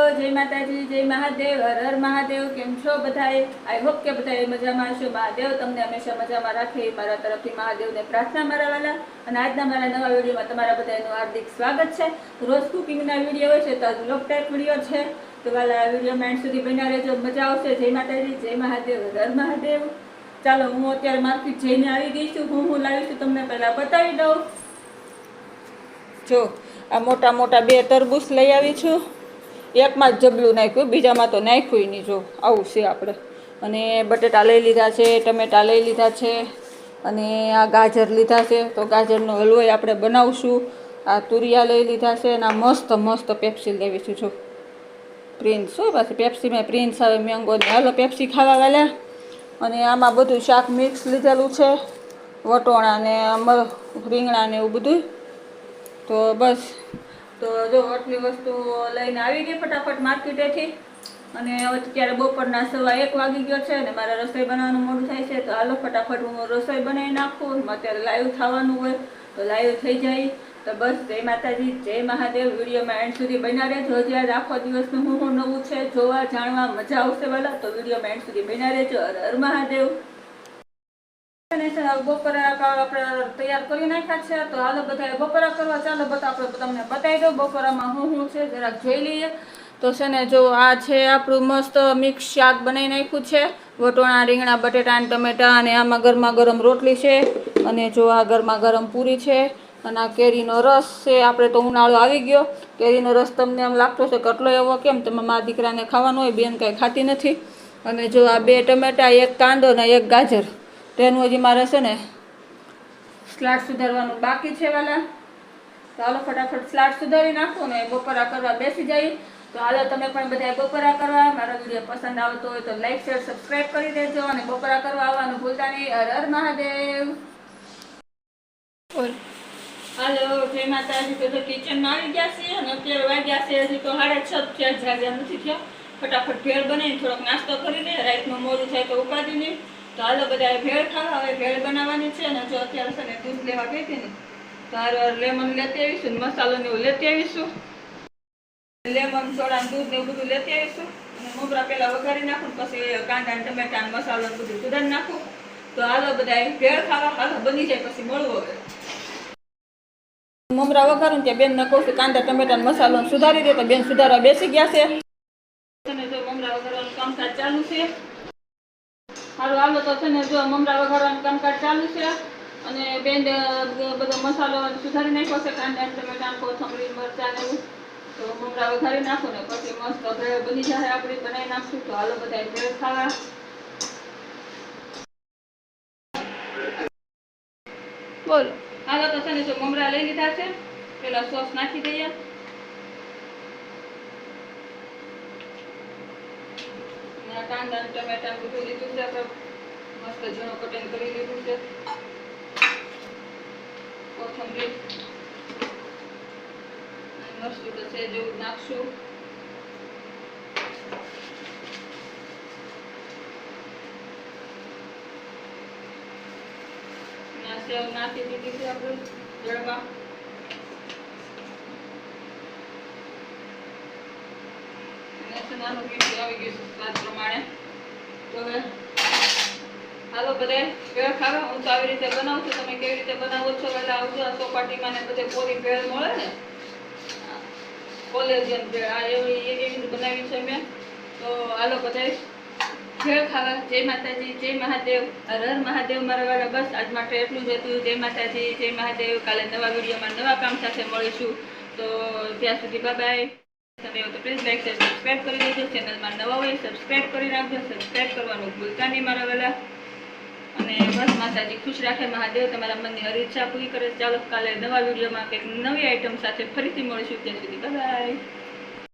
જય માતાજી, જય મહાદેવ, હર હર મહાદેવ, કેમ છો બધાએ? આઈ હોપ કે બધાએ મજામાં હશો. મહાદેવ, તમને હંમેશા મજામાં રાખે. મારા તરફથી મહાદેવને પ્રાર્થના, મારા વાલા અને આજના મારા નવા વિડીયોમાં તમારા બધાનું હાર્દિક સ્વાગત છે. રોજ કુકિંગના વીડિયો હોય છે તો લોક ટાઈપ વીડિયો છે. તો વાલા વિડીયોમાં એન્ડ સુધી બન્યા રહેજો. મજા આવશે. જય માતાજી, જય મહાદેવ, હર મહાદેવ. ચાલો, હું અત્યારે માર્કેટ જઈને આવી ગઈ છું. હું હું લાવી તમને પહેલાં બતાવી દઉં. જો, આ મોટા મોટા બે તરબૂચ લઈ આવી છું. એકમાં જ જબલું નાખ્યું, બીજામાં તો નાખ્યું નહીં જો. આવું છે આપણે. અને બટેટા લઈ લીધા છે, ટમેટા લઈ લીધા છે, અને આ ગાજર લીધા છે. તો ગાજરનો હલવો આપણે બનાવશું. આ તુરિયા લઈ લીધા છે અને આ મસ્ત મસ્ત પેપ્સી લેવી છું જો. પ્રિન્સ હોય પાછી પેપ્સીમાં પ્રિન્સ આવે મેંગો ને હાલો પેપ્સી ખાવા વાળા અને આમાં બધું શાક મિક્સ લીધેલું છે. વટોણા ને રીંગણા ને એવું બધું તો બસ. તો જો આટલી વસ્તુ લઈને આવી ગઈ ફટાફટ માર્કેટેથી. અને અત્યારે બપોરના સવા એક વાગી ગયો છે અને મારે રસોઈ બનાવવાનું મોડું થાય છે. તો હાલો ફટાફટ હું રસોઈ બનાવી નાખું. અત્યારે લાઈવ થવાનું હોય તો લાઈવ થઈ જાય. તો બસ, જય માતાજી, જય મહાદેવ. વિડીયોમાં એન્ડ સુધી બન્યા રહેજો. હજી આજ આખો દિવસનું હું હું નવું છે, જોવા, જાણવા, મજા આવશે વાલા. તો વિડીયોમાં એન્ડ સુધી બન્યા રહેજો. હર હર મહાદેવ. બપોરા આપણે તૈયાર કરી નાખ્યા છે, તો હાલો બધા બપોરા કરવા ચાલો બધા આપણે તમને બતાવી દઉં. બપોરામાં હું શું છે, જરાક જોઈ લઈએ. તો છે ને જો આ છે આપણું મસ્ત મિક્સ શાક બનાવી નાખ્યું છે. વટોણા, રીંગણા, બટેટા અને ટમેટા અને આમાં ગરમા ગરમ રોટલી છે. અને જો આ ગરમા ગરમ પૂરી છે અને આ કેરીનો રસ છે. આપણે તો ઉનાળો આવી ગયો. કેરીનો રસ તમને એમ લાગતો છે કેટલો એવો કેમ? તમે મારા દીકરાને ખાવાનો હોય, બેન કાંઈ ખાતી નથી. અને જો આ બે ટમેટા, એક કાંદો ને એક ગાજર. તેનું હજી મારે છે ને સ્લાડ સુધારવાનું બાકી છે વાલા. ચાલો ફટાફટ સ્લાડ સુધારી નાખું ને બપોરા કરવા બેસી જાય તો હાલો તમે પણ બધા બપોરા કરવા. મારો વીડિયો પસંદ આવતો હોય તો લાઈક શેર સબસ્ક્રાઈબ કરી દેજો અને બપોરા કરવા આવવાનું ભૂલતા નહીં. હર હર મહાદેવ. હાલો જય માતાજી. તો કિચનમાં આવી ગયા છીએ અને અત્યારે વાગ્યા છે. હજી તો સાડા છ જ થયા જાગ્યા નથી થયા. ફટાફટ ભેળ બનાવીને થોડોક નાસ્તો કરી લે રાતનું મોડું થાય તો ઉપાડી નહીં તો બધા ભેળ ખાવા, હવે ભેળ બનાવવાની છે અને જો અત્યારે છે ને દૂધ લેવા ગઈ હતી ને તાર લેમન લેતી આવીશું ને મસાલો ને એવું લેતી આવીશું. લેમન સોડા દૂધ ને એવું બધું લેતી આવીશું. અને મોગરા પહેલાં વઘારી નાખું પછી કાંદા ને ટમેટા ને મસાલો ને બધું સુધારી નાખું. તો હાલો બધા ભેળ ખાવા, હાલો, બની જાય પછી મળવું હવે. મમરા વઘારું ત્યાં બેન ને કહું છું કાંદા ટમેટા ને મસાલો સુધારી દે, તો બેન સુધારવા બેસી ગયા છે. મમરા વઘારવાનું કામકાજ ચાલુ છે હારું હાલો તો છે ને જો મમરા વઘારવાનું કામકાજ ચાલુ છે અને બેન બધો મસાલો સુધારી નાખ્યો છે કાંદા ટમેટા, કોથમરી, મરચાં ને તો મમરા વઘારી નાખો ને પછી મસ્ત ભેળ બની જાય આપણી બનાવી નાખશું. તો હાલો બધા ભેળ ખાવા. બોલો. હાલો તો છે ને જો મમરા લઈ લીધા છે. પેલા સોસ નાખી દઈએ અને આ કાંદા ટમેટા બધું લીધું છે મસ્ત ઝીણું કટિંગ કરી લીધું છે. કોથમરી. મરચું તો છે, જેવું નાખશું. સેવ નાખી દીધી છે આપણે જળમાં. નાનું મીઠું આવી ગયું છે, સ્વાદ પ્રમાણે તો હવે હાલો બધાય ભેળ હું તો આવી રીતે બનાવું છું. તમે કેવી રીતે બનાવો છો? એટલે આવજો. આ ચોપાટીમાં ને બધે પૂરી ભેળ મળે ને? કોલેજિયન ભેળ. આ એવી એવી રીતે બનાવી છે મેં. તો હાલો બધા ભેળ ખાવા. જય માતાજી, જય મહાદેવ. હર હર મહાદેવ મારા વાળા, બસ આજ માટે એટલું જ હતું. જય માતાજી, જય મહાદેવ. કાલે નવા વિડીયોમાં નવા કામ સાથે મળીશું. તો ત્યાં સુધી બાય તમે તો પ્લીઝ લાઈક સબસ્ક્રાઈબ કરી દેજો. ચેનલમાં નવા હોય સબસ્ક્રાઈબ કરી નાખજો સબસ્ક્રાઈબ કરવાનું ભૂલતા નહીં મારા વાલા અને બસ માતાજી, ખુશ રાખે મહાદેવ, તમારા મનની હર ઈચ્છા પૂરી કરે ચાલો કાલે નવા વિડીયોમાં કંઈક નવી આઈટમ સાથે ફરીથી મળીશું. ત્યાં સુધી બાય